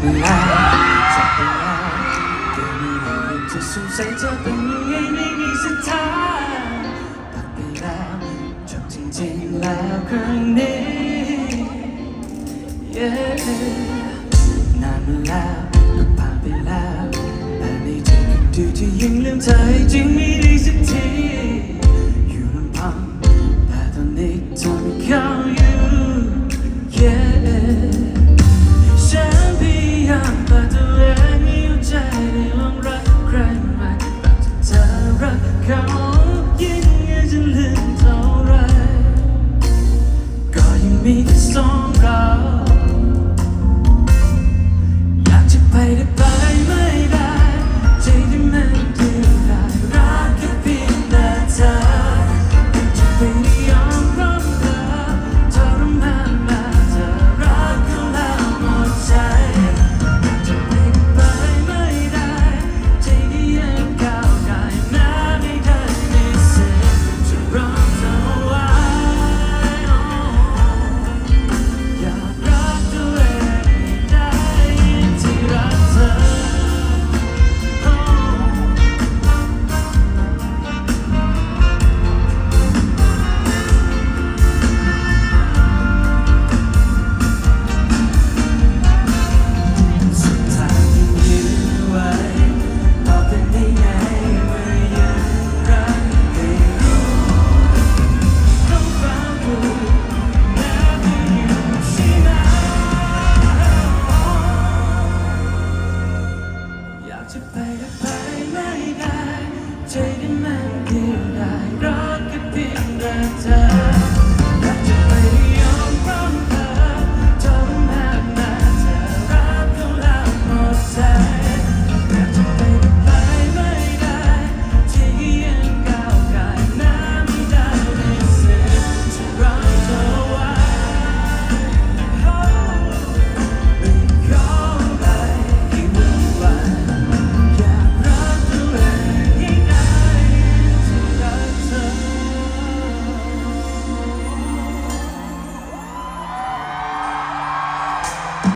ไปแล้วจบไปแล้วแค่นี้จะสงสัยเธอเป็นยังไงไม่มีสักทางตัดไปแล้วจบจริงๆแล้วครั้งนี้ yeah นานมาแล้วก็ผ่านไปแล้วแต่ในใจก็ดูที่ยังลืมเธอจริงไม่ได้สักที big song. to fight a fight like I take a man. Yeah.